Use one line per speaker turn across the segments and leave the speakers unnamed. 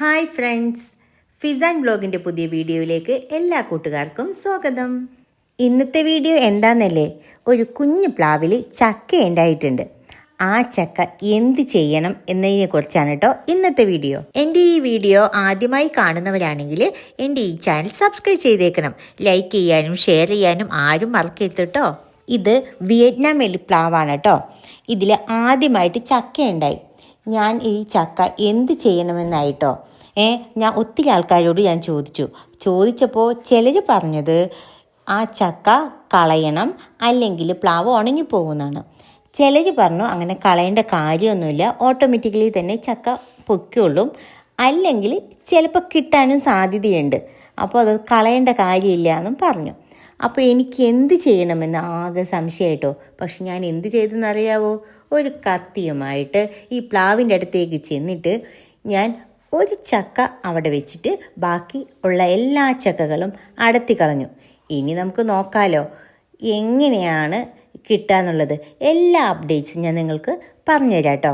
Hi friends. Fizan ബ്ലോഗിന്റെ പുതിയ വീഡിയോയിലേക്ക് എല്ലാ കൂട്ടുകാർക്കും സ്വാഗതം. ഇന്നത്തെ വീഡിയോ എന്താണെന്നല്ലേ ഒരു കുഞ്ഞു പ്ലാവിൽ ചക്ക ഉണ്ടായിട്ടുണ്ട്. ആ ചക്ക എന്ത് ചെയ്യണം എന്നതിനെ കുറിച്ചാണ് കേട്ടോ ഇന്നത്തെ വീഡിയോ. എന്റെ ഈ വീഡിയോ ആദ്യമായി കാണുന്നവരാണെങ്കിൽ എന്റെ ഈ ചാനൽ സബ്സ്ക്രൈബ് ചെയ്തേക്കണം. ലൈക്ക് ചെയ്യാനും ഷെയർ ചെയ്യാനും ആരും മറക്കരുത് കേട്ടോ ഇത് വിയറ്റ്നാം എലിപ്ലാവാണ് കേട്ടോ ഇതിൽ ആദ്യമായിട്ട് ചക്ക ഉണ്ടായി. ഞാൻ ഈ ചക്ക എന്ത് ചെയ്യണമെന്നായിട്ടോ? ഏ ഞാൻ ഒത്തിരി ആൾക്കാരോട് ഞാൻ ചോദിച്ചു. ചോദിച്ചപ്പോൾ ചിലർ പറഞ്ഞത് ആ ചക്ക കളയണം അല്ലെങ്കിൽ പ്ലാവ് ഉണങ്ങിപ്പോകുന്നതാണ് ചിലർ പറഞ്ഞു അങ്ങനെ കളയേണ്ട കാര്യമൊന്നുമില്ല ഓട്ടോമാറ്റിക്കലി തന്നെ ചക്ക പൊയ്ക്കുള്ളൂ അല്ലെങ്കിൽ ചിലപ്പോൾ കിട്ടാനും സാധ്യതയുണ്ട്. അപ്പോൾ അത് കളയേണ്ട കാര്യമില്ല എന്നും പറഞ്ഞു. അപ്പോൾ എനിക്ക് എന്ത് ചെയ്യണമെന്ന് ആകെ സംശയമായിട്ടോ? പക്ഷെ ഞാൻ എന്ത് ചെയ്തെന്നറിയാവോ ഒരു കത്തിയുമായിട്ട് ഈ പ്ലാവിന്റെ അടുത്തേക്ക് ചെന്നിട്ട് ഞാൻ ഒരു ചക്ക അവിടെ വെച്ചിട്ട് ബാക്കി ഉള്ള എല്ലാ ചക്കകളും അടത്തി കളഞ്ഞു. ഇനി നമുക്ക് നോക്കാലോ. എങ്ങനെയാണ് കിട്ടാന്നുള്ളത്? എല്ലാ അപ്ഡേറ്റ്സും ഞാൻ നിങ്ങൾക്ക് പറഞ്ഞുതരാം കേട്ടോ.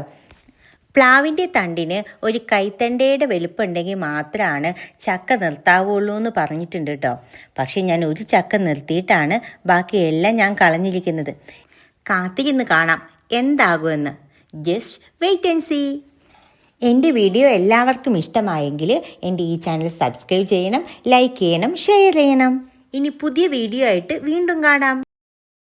പ്ലാവിന്റെ തണ്ടിന് ഒരു കൈത്തണ്ടയുടെ വലുപ്പമുണ്ടെങ്കിൽ മാത്രമാണ് ചക്ക നിർത്താവുള്ളൂ എന്ന് പറഞ്ഞിട്ടുണ്ട് കേട്ടോ. പക്ഷേ ഞാൻ ഒരു ചക്ക നിർത്തിയിട്ടാണ് ബാക്കിയെല്ലാം ഞാൻ കളഞ്ഞിരിക്കുന്നത്. കാത്തിരുന്ന് കാണാം എന്താകുമെന്ന്. Just wait and see. എന്റെ വീഡിയോ എല്ലാവർക്കും ഇഷ്ടമായെങ്കിൽ എന്റെ ഈ ചാനൽ സബ്സ്ക്രൈബ് ചെയ്യണം ലൈക്ക് ചെയ്യണം ഷെയർ ചെയ്യണം. ഇനി പുതിയ വീഡിയോ ആയിട്ട് വീണ്ടും കാണാം.